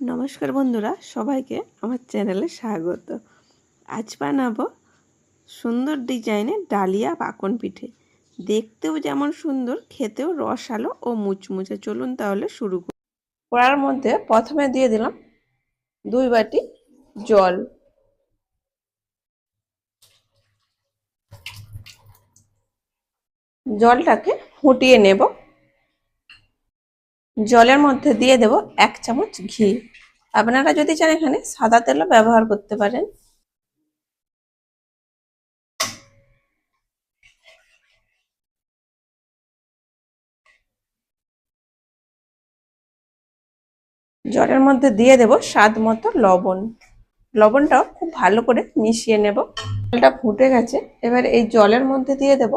নমস্কার বন্ধুরা, সবাইকে আমার চ্যানেলে স্বাগত। আজ বানাবো সুন্দর ডিজাইনের ডালিয়া পাকন পিঠে। দেখতেও যেমন সুন্দর, খেতেও রসালো ও মুচমুচে। চলুন তাহলে শুরু করি। কড়ার মধ্যে প্রথমে দিয়ে দিলাম দুই বাটি জল। জলটাকে ফুটিয়ে নেব। জলের মধ্যে দিয়ে দেব এক চামচ ঘি। আপনারা যদি চান এখানে সাদা তেলও ব্যবহার করতে পারেন। জলের মধ্যে দিয়ে দেব স্বাদ মতো লবণ। লবণটাও খুব ভালো করে মিশিয়ে নেব। জলটা ফুটে গেছে। এবার এই জলের মধ্যে দিয়ে দেব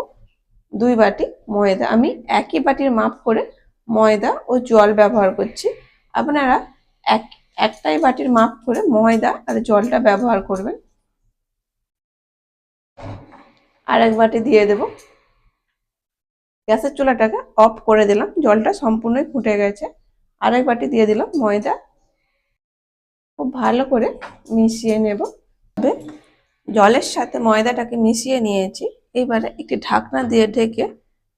দুই বাটি ময়দা। আমি একই বাটির মাপ করে ময়দা ও জল ব্যবহার করছি। আপনারা এক, একটাই বাটির মাপ করে ময়দা আর জলটা ব্যবহার করবেন। আর এক বাটি দিয়ে দেব। গ্যাসের চুলাটাকে অফ করে দিলাম। জলটা সম্পূর্ণই ফুটে গেছে। আর এক বাটি দিয়ে দিলাম ময়দা। খুব ভালো করে মিশিয়ে নেব। তবে জলের সাথে ময়দাটাকে মিশিয়ে নিয়েছি। এবারে একটি ঢাকনা দিয়ে ঢেকে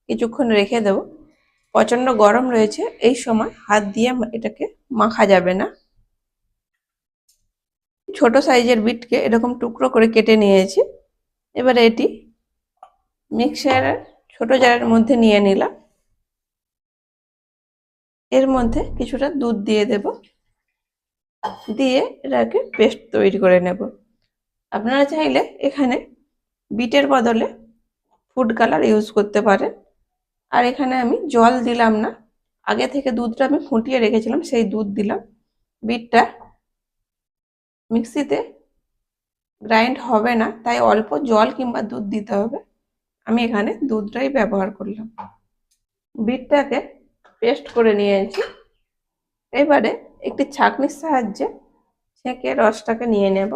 কিছুক্ষণ রেখে দেব। প্রচণ্ড গরম রয়েছে, এই সময় হাত দিয়ে এটাকে মাখা যাবে না। ছোট সাইজের বিটকে এরকম টুকরো করে কেটে নিয়েছি। এবারে এটি মিক্সারের ছোট জারের মধ্যে নিয়ে নিলাম। এর মধ্যে কিছুটা দুধ দিয়ে দেব। দিয়ে এটাকে পেস্ট তৈরি করে নেব। আপনারা চাইলে এখানে বিটের বদলে ফুড কালার ইউজ করতে পারেন। আর এখানে আমি জল দিলাম না। আগে থেকে দুধটা আমি ফুটিয়ে রেখেছিলাম, সেই দুধ দিলাম। বিটটা মিক্সিতে গ্রাইন্ড হবে না, তাই অল্প জল কিংবা দুধ দিতে হবে। আমি এখানে দুধটাই ব্যবহার করলাম। বিটটাকে পেস্ট করে নিয়েছি। এবারে একটি ছাঁকনির সাহায্যে ছেঁকে রসটাকে নিয়ে নেব।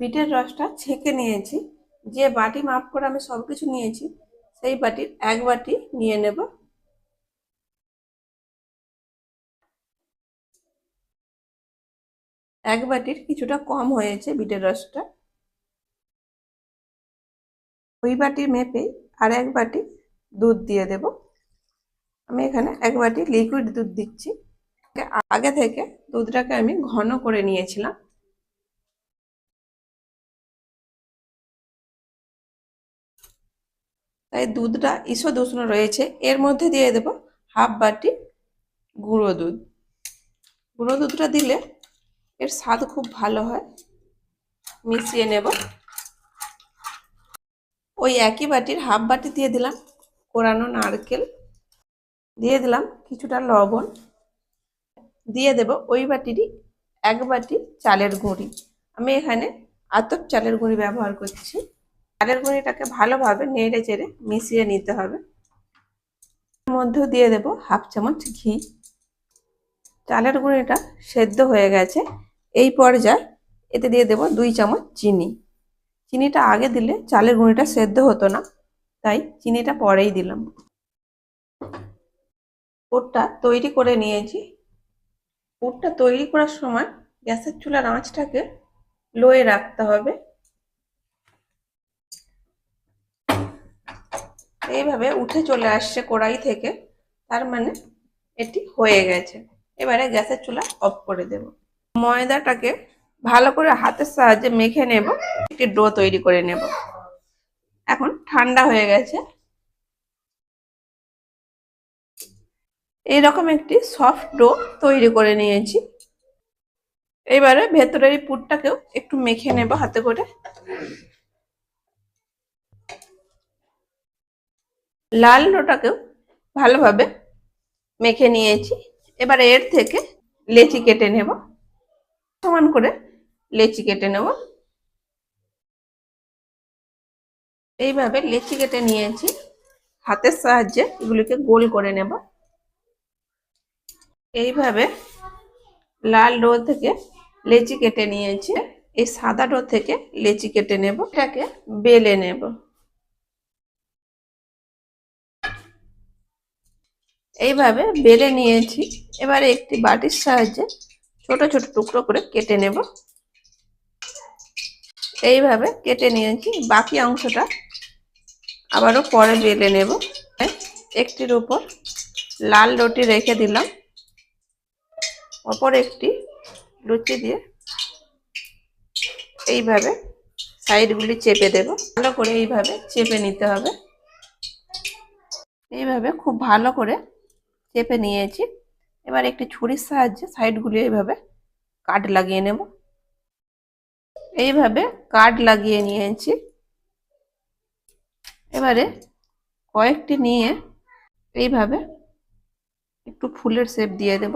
বিটের রসটা ছেঁকে নিয়েছি। যে বাটি মাপ করে আমি সব কিছু নিয়েছি, সেই বাটির এক বাটি নিয়ে নেব। এক বাটির কিছুটা কম হয়েছে বিটের রসটা। ওই বাটির মেপে আর এক বাটি দুধ দিয়ে দেব। আমি এখানে এক বাটি লিকুইড দুধ দিচ্ছি। আগে থেকে দুধটাকে আমি ঘন করে নিয়েছিলাম। তাই দুধটা ঈষদ উষ্ণ রয়েছে। এর মধ্যে দিয়ে দেব হাফ বাটি গুঁড়ো দুধ। গুঁড়ো দুধটা দিলে এর স্বাদ খুব ভালো হয়। মিশিয়ে নেব। ওই একই বাটির হাফ বাটি দিয়ে দিলাম কোরানো নারকেল। দিয়ে দিলাম কিছুটা লবণ। দিয়ে দেব ওই বাটিরই এক বাটি চালের গুঁড়ি। আমি এখানে আতপ চালের গুঁড়ি ব্যবহার করছি। চালের গুঁড়িটাকে ভালোভাবে নেড়ে চেড়ে মিশিয়ে নিতে হবে। মধ্যেও দিয়ে দেব হাফ চামচ ঘি। চালের গুঁড়িটা সেদ্ধ হয়ে গেছে। এই পর্যায়ে এতে দিয়ে দেব দুই চামচ চিনি। চিনিটা আগে দিলে চালের গুঁড়িটা সেদ্ধ হতো না, তাই চিনিটা পরেই দিলাম। পুরটা তৈরি করে নিয়েছি। পুরটা তৈরি করার সময় গ্যাসের চুলার আঁচটাকে লোয়ে রাখতে হবে। এইভাবে উঠে চলে আসছে কড়াই থেকে, তার মানে এটি হয়ে গেছে। এবারে গ্যাসের চুলা অফ করে দেব। ময়দাটাকে ভালো করে হাতের সাহায্যে মেখে নেব, একটি ডো তৈরি করে নেব। এখন ঠান্ডা হয়ে গেছে। এইরকম একটি সফট ডো তৈরি করে নিয়েছি। এবারে ভেতরের পুরটাকেও একটু মেখে নেব হাতে করে। লাল ডোটাকেও ভালোভাবে মেখে নিয়েছি। এবার এর থেকে লেচি কেটে নেব। সমান করে লেচি কেটে নেব। এইভাবে লেচি কেটে নিয়েছি। হাতের সাহায্যে এগুলিকে গোল করে নেব। এইভাবে লাল ডো থেকে লেচি কেটে নিয়েছি। এই সাদা ডো থেকে লেচি কেটে নেব। এটাকে বেলে নেব। এইভাবে বেলে নিয়েছি। এবারে একটি বাটির সাহায্যে ছোট ছোট টুকরো করে কেটে নেব। এইভাবে কেটে নিয়েছি। বাকি অংশটা আবারও পরে বেলে নেব। একটির উপর লাল রুটি রেখে দিলাম। অপর একটি লুচি দিয়ে এইভাবে সাইডগুলি চেপে দেব। ভালো করে এইভাবে চেপে নিতে হবে। এইভাবে খুব ভালো করে চেপে নিয়েছি। এবার একটি ছুরির সাহায্যে সাইডগুলি এইভাবে কাট লাগিয়ে নেব। এইভাবে কাট লাগিয়ে নিয়েছি। এবারে কয়েকটি নিয়ে এইভাবে একটু ফুলের শেপ দিয়ে দেব।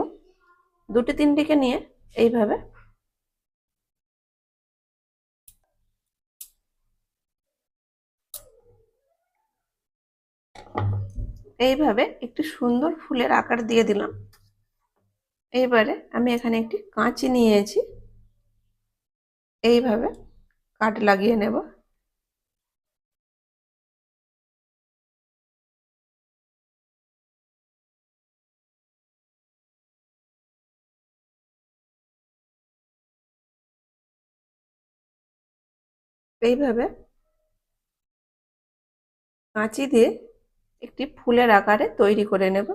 দুটি তিনটিকে নিয়ে এইভাবে এইভাবে একটি সুন্দর ফুলের আকার দিয়ে দিলাম। এইবারে আমি এখানে একটি কাঁচি নিয়েছি। এইভাবে কাট লাগিয়ে নেব। এইভাবে কাঁচি দিয়ে একটি ফুলের আকারে তৈরি করে নেব।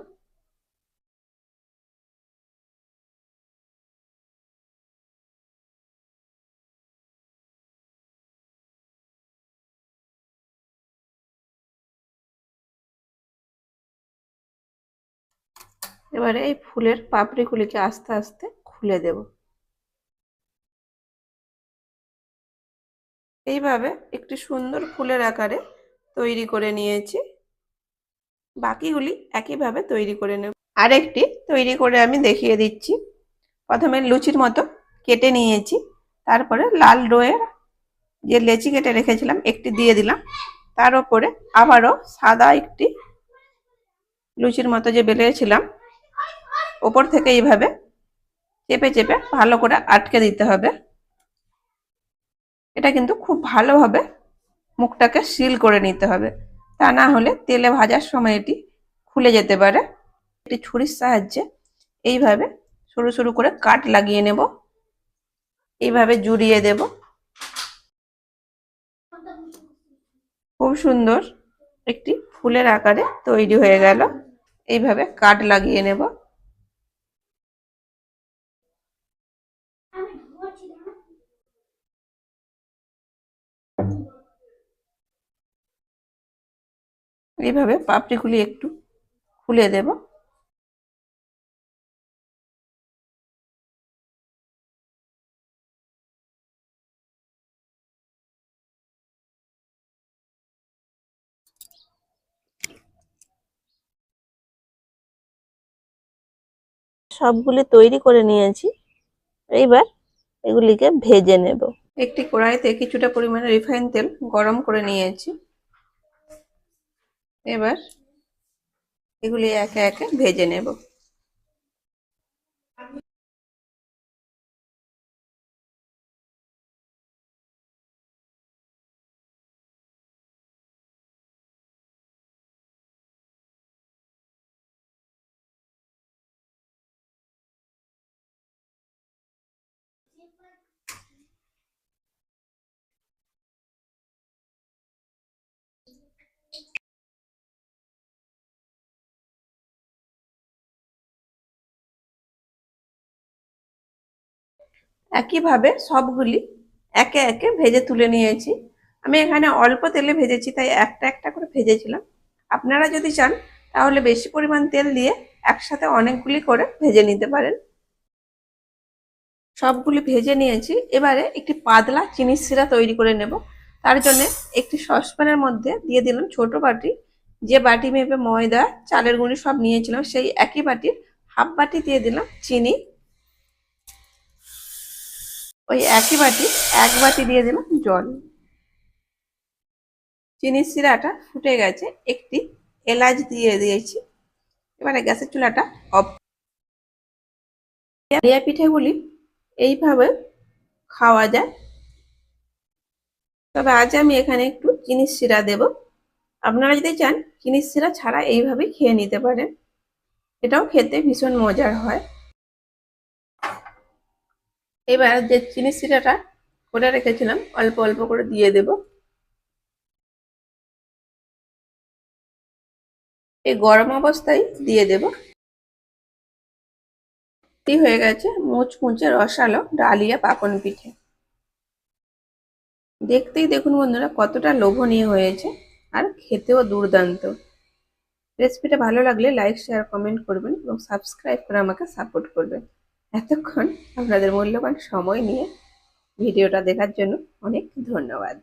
এবারে এই ফুলের পাপড়িগুলিকে আস্তে আস্তে খুলে দেব। এইভাবে একটি সুন্দর ফুলের আকারে তৈরি করে নিয়েছি। বাকিগুলি একইভাবে তৈরি করে নেব। আরেকটি তৈরি করে আমি দেখিয়ে দিচ্ছি। প্রথমে লুচির মতো কেটে নিয়েছি। তারপরে লাল রোয়ের যে লেচি কেটে রেখেছিলাম, একটি দিয়ে দিলাম। তার উপরে আবারও সাদা একটি লুচির মতো যে বেলেছিলাম, ওপর থেকে এইভাবে চেপে চেপে ভালো করে আটকে দিতে হবে। এটা কিন্তু খুব ভালোভাবে মুখটাকে সিল করে নিতে হবে। তা না হলে তেলে ভাজার সময় এটি খুলে যেতে পারে। একটি ছুরির সাহায্যে এইভাবে সরু সরু করে কাট লাগিয়ে নেব। এইভাবে জুড়িয়ে দেব। খুব সুন্দর একটি ফুলের আকারে তৈরি হয়ে গেল। এইভাবে কাট লাগিয়ে নেব। এইভাবে পাপড়িগুলি একটু খুলে দেব। সবগুলি তৈরি করে নিয়েছি। এইবার এগুলিকে ভেজে নেব। একটি কড়াইতে কিছুটা পরিমাণে রিফাইন তেল গরম করে নিয়েছি। এবার এগুলি একে একে ভেজে নেব। একইভাবে সবগুলি একে একে ভেজে তুলে নিয়েছি। আমি এখানে অল্প তেলে ভেজেছি, তাই একটা একটা করে ভেজেছিলাম। আপনারা যদি চান, তাহলে বেশি পরিমাণ তেল দিয়ে একসাথে অনেকগুলি করে ভেজে নিতে পারেন। সবগুলি ভেজে নিয়েছি। এবারে একটি পাতলা চিনির শিরা তৈরি করে নেব। তার জন্য একটি সসপ্যানের মধ্যে দিয়ে দিলাম ছোট বাটি। যে বাটি মেপে ময়দা, চালের গুঁড়ি সব নিয়েছিলাম, সেই একই বাটির হাফ বাটি দিয়ে দিলাম চিনি। ওই একই বাটি, এক বাটি দিয়ে দিলাম জল। চিনির শিরাটা ফুটে গেছে, একটি এলাচ দিয়ে দিয়েছি। এবারে গ্যাসের চুলাটা অফ। ডালিয়া পিঠেগুলি এইভাবে খাওয়া যায়। তবে আজ আমি এখানে একটু চিনির শিরা দেব। আপনারা যদি চান, চিনির শিরা ছাড়া এইভাবেই খেয়ে নিতে পারেন। এটাও খেতে ভীষণ মজার হয়। এবার যে চিনি শিরাটা করে রেখেছিলাম, অল্প অল্প করে দিয়ে দেব। এই গরম অবস্থায় দিয়ে দেব। হয়ে গেছে মুচমুচে রসালো ডালিয়া পাকন পিঠে। দেখতেই দেখুন বন্ধুরা, কতটা লোভনীয় হয়েছে আর খেতেও দুর্দান্ত। রেসিপিটা ভালো লাগলে লাইক, শেয়ার, কমেন্ট করবেন এবং সাবস্ক্রাইব করে আমাকে সাপোর্ট করবেন। এতক্ষণ আপনাদের মূল্যবান সময় নিয়ে ভিডিওটা দেখার জন্য অনেক ধন্যবাদ।